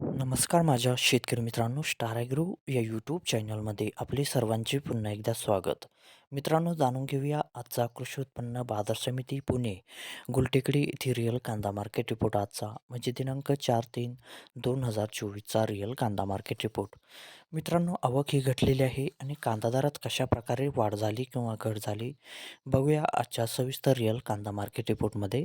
नमस्कार माझ्या शेतकरी मित्रांनो स्टार ॲग्रो या यूट्यूब चॅनलमध्ये आपले सर्वांचे पुन्हा एकदा स्वागत. मित्रांनो जाणून घेऊया आजचा कृषी उत्पन्न बाजार समिती पुणे गुलटेकडी येथे रिअल कांदा मार्केट रिपोर्ट आजचा म्हणजे दिनांक चार तीन दोन हजार चोवीसचा रिअल कांदा मार्केट रिपोर्ट मित्रांनो आवक ही घटलेली आहे आणि कांदा दरात कशा प्रकारे वाढ झाली किंवा घट झाली बघूया आजच्या सविस्तर रिअल कांदा मार्केट रिपोर्टमध्ये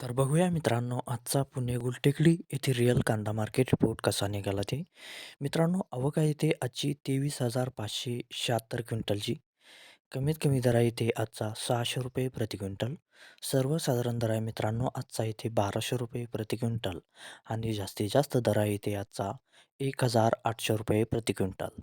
तर बघूया मित्रांनो आजचा पुणे गुलटेकडी येथे रिअल कांदा मार्केट रिपोर्ट कसा निघाला ते. मित्रांनो अवका आहे ते आजची तेवीस हजार पाचशे शहात्तर क्विंटलची. कमीत कमी दरा येथे आजचा सहाशे रुपये प्रति क्विंटल. सर्वसाधारण दर आहे मित्रांनो आजचा येथे बाराशे रुपये प्रति क्विंटल. आणि जास्तीत जास्त दर आहे आजचा एक हजार आठशे रुपये प्रति क्विंटल.